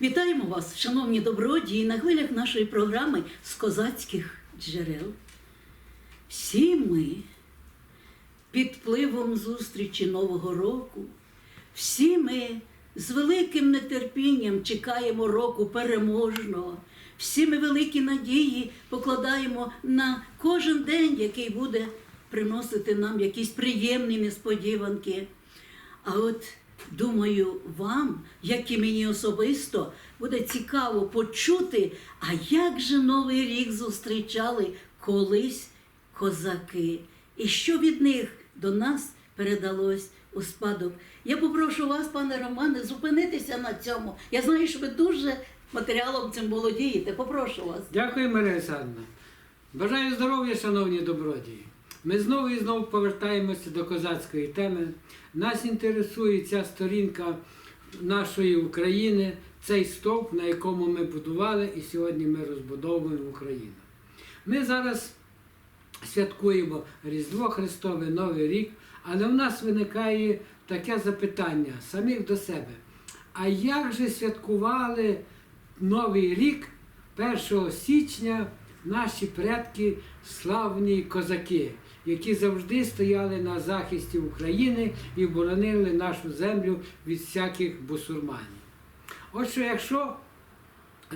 Вітаємо вас, шановні добродії, на хвилях нашої програми з козацьких джерел. Всі ми під впливом зустрічі Нового року, всі ми з великим нетерпінням чекаємо року переможного. Всі ми великі надії покладаємо на кожен день, який буде приносити нам якісь приємні несподіванки. А от думаю, вам, як і мені особисто, буде цікаво почути, а як же Новий рік зустрічали колись козаки, і що від них до нас передалось у спадок. Я попрошу вас, пане Романе, зупинитися на цьому. Я знаю, що ви дуже матеріалом цим володієте. Попрошу вас. Дякую, Марія Олександровна. Бажаю здоров'я, шановні добродії. Ми знову і знову повертаємося до козацької теми. Нас інтересує ця сторінка нашої України, цей стовп, на якому ми будували, і сьогодні ми розбудовуємо Україну. Ми зараз святкуємо Різдво Христове, Новий рік, але в нас виникає таке запитання самих до себе. А як же святкували Новий рік 1 січня наші предки, славні козаки, які завжди стояли на захисті України і боронили нашу землю від всяких бусурманів? От що якщо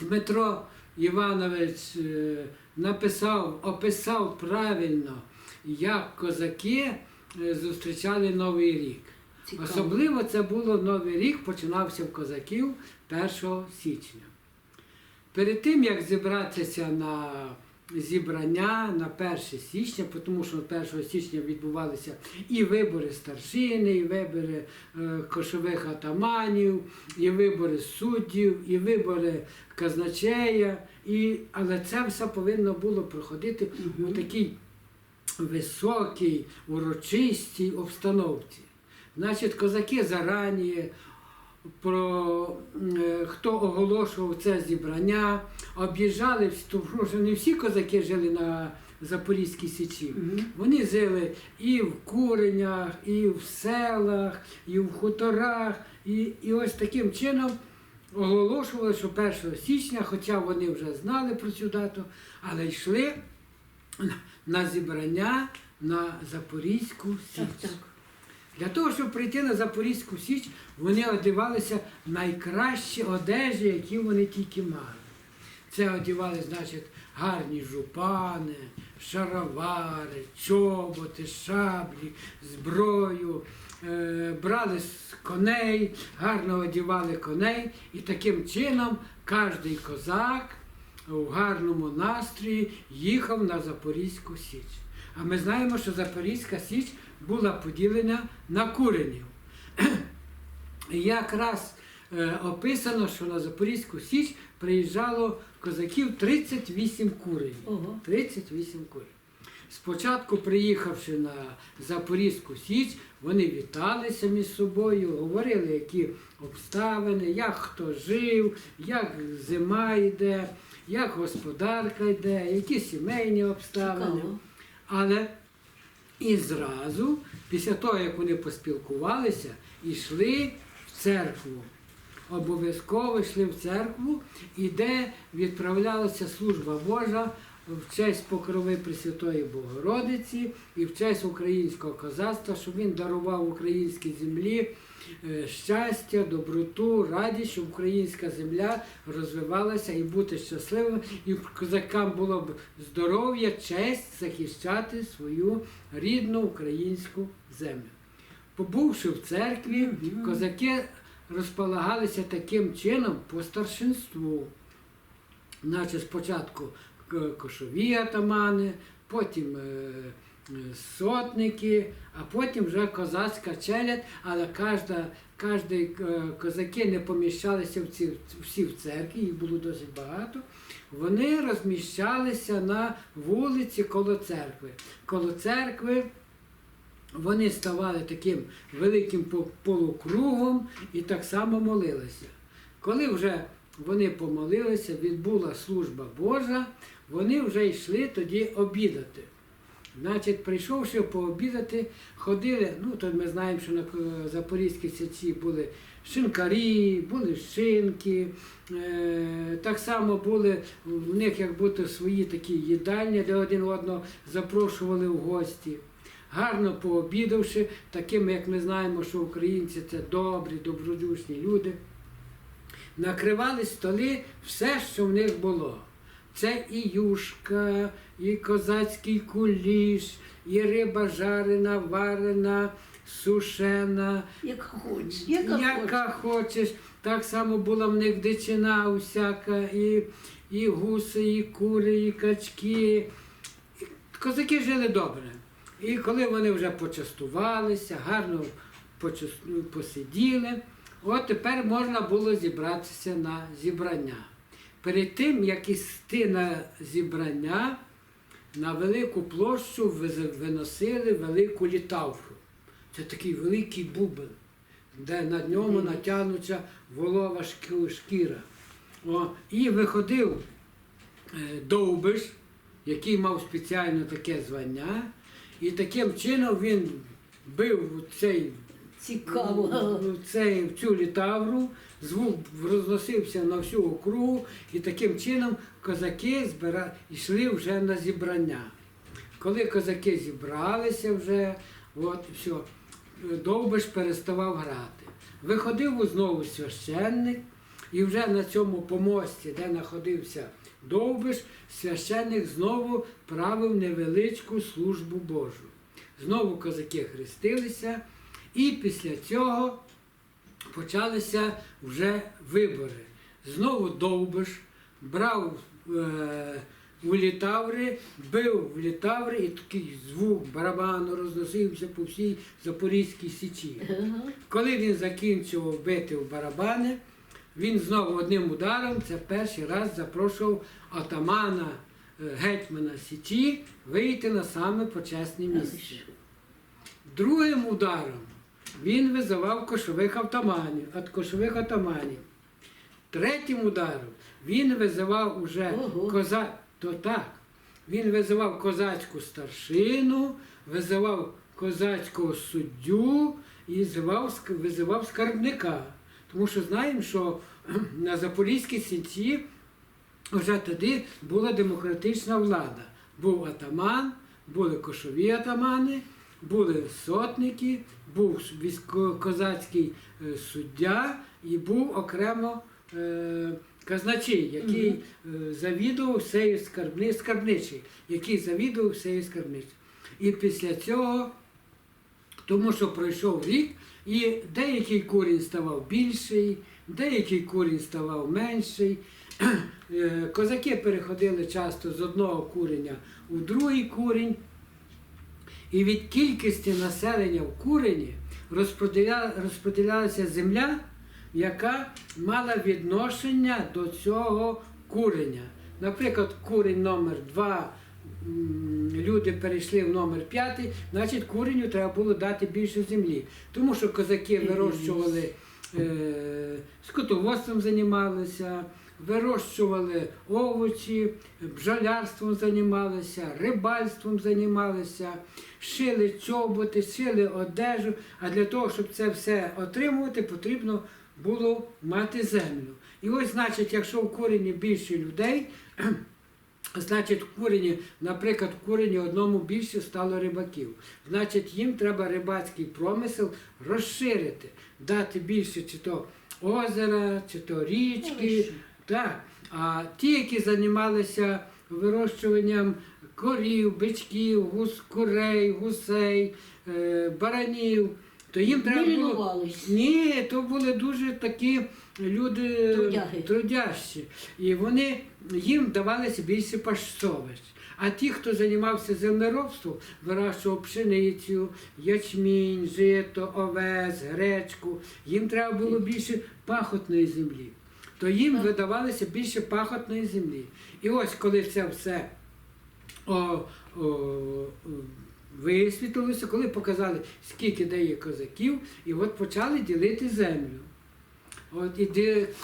Дмитро Іванович е, написав, описав правильно, як козаки е, зустрічали Новий рік. Цікаво. Особливо це було Новий рік, починався в козаків 1 січня. Перед тим, як зібратися на зібрання на 1 січня, тому що 1 січня відбувалися і вибори старшини, і вибори е, кошових атаманів, і вибори суддів, і вибори казначея. І, але це все повинно було проходити у такій високій, урочистій обстановці. Значить, козаки зарані про е, хто оголошував це зібрання, об'їжджали, тому що не всі козаки жили на Запорізькій Січі. Мгм. Вони жили і в куренях, і в селах, і в хуторах. І, і ось таким чином оголошували, що 1 січня, хоча вони вже знали про цю дату, але йшли на- на зібрання на Запорізьку Січ. Так, так. Для того, щоб прийти на Запорізьку Січ, вони одягалися найкращі одежі, які вони тільки мали. Це одягали, значить, гарні жупани, шаровари, чоботи, шаблі, зброю, е, брали з коней, гарно одягали коней, і таким чином кожен козак у гарному настрої їхав на Запорізьку Січ. А ми знаємо, що Запорізька Січ була поділена на куренів. Якраз е, описано, що на Запорізьку Січ приїжджало козаків 38 куренів. Ого. 38 курень. Спочатку, приїхавши на Запорізьку Січ, вони віталися між собою, говорили, які обставини, як хто жив, як зима йде, як господарка йде, які сімейні обставини. Цікаво. Але і зразу, після того, як вони поспілкувалися, йшли в церкву. Обов'язково йшли в церкву, і де відправлялася служба Божа в честь покрови Пресвятої Богородиці і в честь українського козацтва, щоб він дарував українській землі е, щастя, доброту, радість, щоб українська земля розвивалася і бути щасливим, і козакам було б здоров'я, честь захищати свою рідну українську землю. Побувши в церкві, козаки розполагалися таким чином по старшинству. Значить, спочатку кошові атамани, потім е, е, сотники, а потім вже козацька челядь, але кожна, кожний, е, козаки не поміщалися в ці, всі в церкві, їх було досить багато. Вони розміщалися на вулиці коло церкви. Коло церкви вони ставали таким великим полукругом і так само молилися. Коли вже вони помолилися, відбула служба Божа, вони вже йшли тоді обідати. Значить, прийшовши пообідати, ходили, ну то ми знаємо, що на е, Запорізькій січі були шинкарі, були шинки. Е, так само були в них як будто свої такі їдальні, де один одного запрошували в гості. Гарно пообідавши, такими, як ми знаємо, що українці це добрі, добродушні люди. Накривали столи все, що в них було. Це і юшка, і козацький куліш, і риба жарена, варена, сушена, Як хочеш, яка, яка хочеш. Так само була в них дичина усяка, і, і гуси, і кури, і качки. Козаки жили добре. І коли вони вже почастувалися, гарно посиділи, от тепер можна було зібратися на зібрання. Перед тим, як істи на зібрання, на велику площу виносили велику літавку. Це такий великий бубен, де на ньому натягнуться волова шкіра. О, і виходив е, довбиш, який мав спеціально таке звання, і таким чином він бив у цей Цікаво. в цей, в цю літавру, звук розносився на всю округу, і таким чином козаки збира... йшли вже на зібрання. Коли козаки зібралися вже, от, все, довбиш переставав грати. Виходив знову священник, і вже на цьому помості, де знаходився довбиш, священник знову правив невеличку службу Божу. Знову козаки хрестилися, і після цього почалися вже вибори. Знову довбиш, брав е, у літаври, бив в літаври, і такий звук барабану розносився по всій Запорізькій січі. Коли він закінчував бити в барабани, він знову одним ударом, це перший раз запрошував отамана е, гетьмана Січі вийти на саме почесне місце. Другим ударом він визивав кошових автоманів, від кошових атаманів. Третім ударом він визивав уже коза... То так. Він визивав козацьку старшину, визивав козацького суддю і ск- визивав скарбника. Тому що знаємо, що на Запорізькій січі вже тоді була демократична влада. Був атаман, були кошові атамани, були сотники, був козацький е, суддя і був окремо е, казначей, який е, завідував всею скарбни, скарбничий, який завідував всею скарбничою. І після цього, тому що пройшов рік, і деякий курінь ставав більший, деякий курінь ставав менший. Е, Козаки переходили часто з одного куреня у другий курінь. І від кількості населення в курені розподілялася земля, яка мала відношення до цього куреня. Наприклад, курень номер 2 люди перейшли в номер 5, значить куреню треба було дати більше землі. Тому що козаки вирощували е, скотоводством займалися, вирощували овочі, бджолярством займалися, рибальством займалися, шили чоботи, шили одежу. А для того, щоб це все отримувати, потрібно було мати землю. І ось, значить, якщо в корені більше людей, Значить, в курені, наприклад, в курені одному більше стало рибаків. Значить, їм треба рибацький промисел розширити, дати більше чи то озера, чи то річки. Так. А ті, які займалися вирощуванням корів, бичків, гус, курей, гусей, е, баранів, то їм треба було. Ні, то були дуже такі люди Трудяги. трудящі. І вони їм давалося більше пасовищ. А ті, хто займався землеробством, вирощував пшеницю, ячмінь, жито, овес, гречку, їм треба було більше пахотної землі. То їм видавалося більше пахотної землі. І ось коли це все о, о, висвітлилося, коли показали, скільки де є козаків, і от почали ділити землю. От і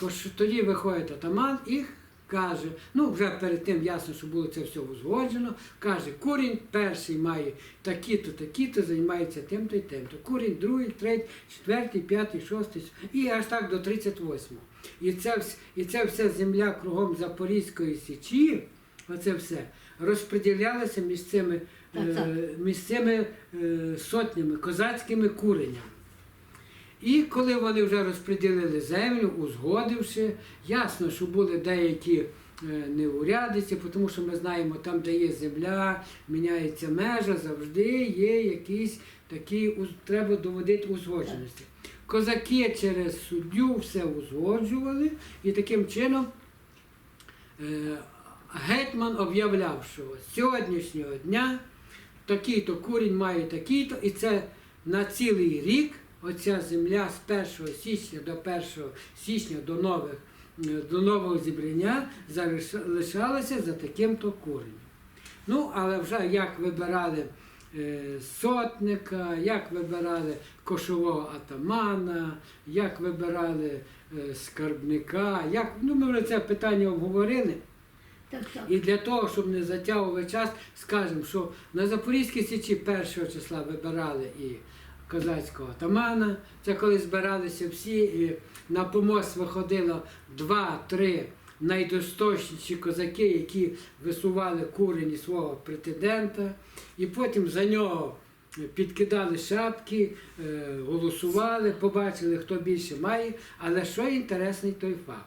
кош- тоді виходить атаман і каже, ну вже перед тим ясно, що було це все узгоджено. Каже, курінь перший має такі-то, такі-то, займається тим-то і тим-то. Курінь другий, третій, четвертий, п'ятий, шостий і аж так до 38-го. І це, і це вся земля кругом Запорізької січі, оце все, розподілялося між цими, е, між цими е, сотнями, козацькими куренями. І коли вони вже розподілили землю, узгодивши, ясно, що були деякі е, неурядиці, тому що ми знаємо, там, де є земля, міняється межа, завжди є якісь такі, треба доводити узгодженості. Козаки через суддю все узгоджували, і таким чином е, гетьман об'являв, що з сьогоднішнього дня такий-то курінь має такий-то, і це на цілий рік оця земля з 1 січня до 1 січня до нових до нового зібрання залишалася за таким-то куренем. Ну, але вже як вибирали е, сотника, як вибирали кошового атамана, як вибирали е, скарбника, як, ну ми вже це питання обговорили. Так, так. І для того, щоб не затягувати час, скажемо, що на Запорізькій Січі 1 числа вибирали і козацького атамана. Це коли збиралися всі, і на помост виходило два-три найдостойніші козаки, які висували курені свого претендента, і потім за нього підкидали шапки, е, голосували, побачили, хто більше має. Але що інтересний той факт.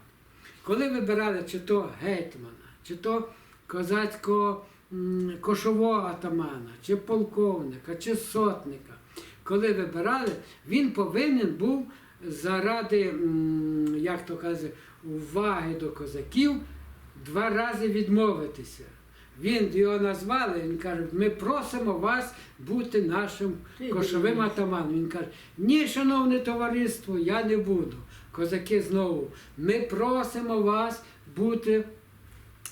Коли вибирали чи то гетьмана, чи то козацького кошового атамана, чи полковника, чи сотника, коли вибирали, він повинен був заради, як то каже, уваги до козаків два рази відмовитися. Він його назвали, він каже, ми просимо вас бути нашим кошовим атаманом. Він каже, ні, шановне товариство, я не буду. Козаки знову, ми просимо вас бути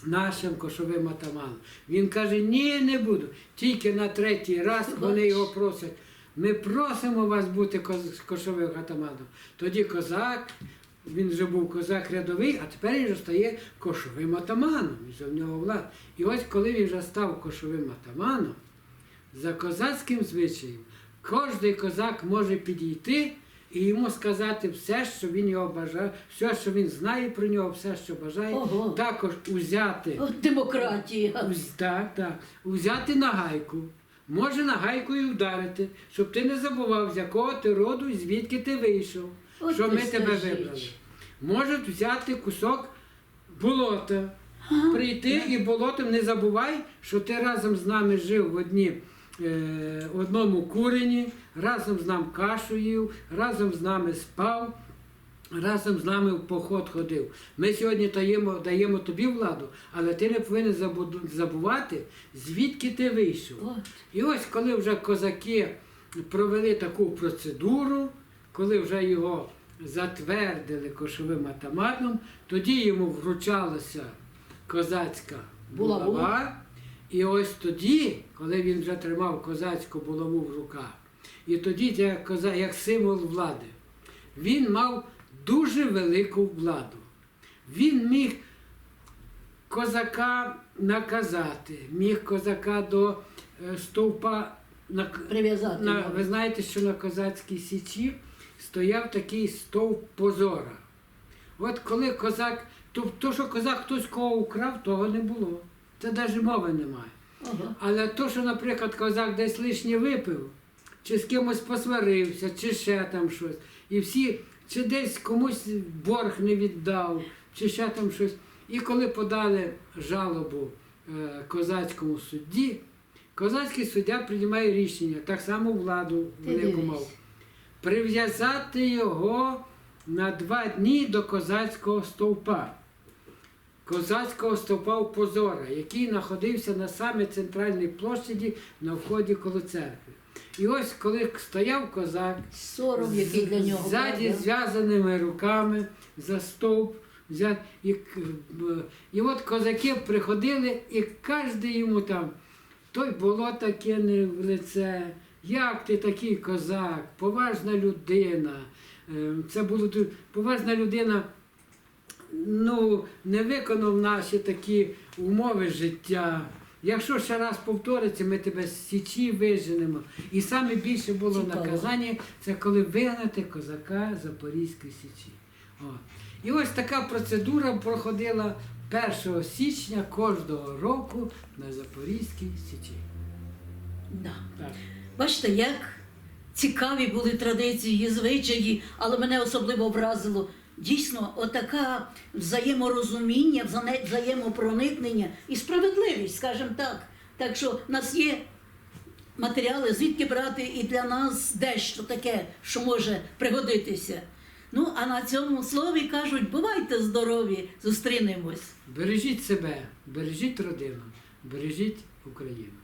нашим кошовим атаманом. Він каже, ні, не буду. Тільки на третій раз вони його просять. Ми просимо вас бути кошовим атаманом. Тоді козак, він вже був козак рядовий, а тепер він вже стає кошовим атаманом. Вже в нього влада. І ось коли він вже став кошовим атаманом, за козацьким звичаєм, кожний козак може підійти і йому сказати все, що він його бажає, все, що він знає про нього, все, що бажає, Ого. також узяти. Демократія. Уз- Так, так. Узяти на гайку. Може на гайку і вдарити, щоб ти не забував, з якого ти роду і звідки ти вийшов, От що ми тебе скажіть. вибрали. Можуть взяти кусок болота, прийти і болотом не забувай, що ти разом з нами жив в одні, е, одному курені, разом з нами кашу їв, разом з нами спав. Разом з нами в поход ходив. Ми сьогодні даємо, даємо тобі владу, але ти не повинен забувати, звідки ти вийшов. І ось коли вже козаки провели таку процедуру, коли вже його затвердили кошовим атаманом, тоді йому вручалася козацька Булаву. булава. І ось тоді, коли він вже тримав козацьку булаву в руках, і тоді як, коза, як символ влади, він мав дуже велику владу. Він міг козака наказати, міг козака до е, стовпа на, Прив'язати. на, ви знаєте, що на козацькій січі стояв такий стовп позора. От коли козак, то, то що козак хтось кого украв, того не було. Це навіть мови немає. Ага. Але то, що, наприклад, козак десь лишнє випив, чи з кимось посварився, чи ще там щось, і всі, чи десь комусь борг не віддав, чи ще там щось. І коли подали жалобу е, козацькому судді, козацький суддя приймає рішення, так само владу велику мав, прив'язати його на два дні до козацького стовпа козацького стовпа в Позора, який знаходився на самій центральній площаді на вході коло церкви. І ось коли стояв козак, Сором, який для нього. ззаді зв'язаними руками за стовп. І, і от козаки приходили, і кожен йому там той болота кине в лице. Як ти такий козак, поважна людина. Е, Це було поважна людина ну, не виконав наші такі умови життя. Якщо ще раз повториться, ми тебе з січі виженемо. І саме більше було наказання, це коли вигнати козака Запорізької січі. О. І ось така процедура проходила 1 січня кожного року на Запорізькій січі. Да. Так. Бачите, як цікаві були традиції, звичаї, але мене особливо вразило. Дійсно, отака взаєморозуміння, взаємопроникнення і справедливість, скажімо так. Так що в нас є матеріали, звідки брати і для нас дещо таке, що може пригодитися. Ну, а на цьому слові кажуть, бувайте здорові, зустрінемось. Бережіть себе, бережіть родину, бережіть Україну.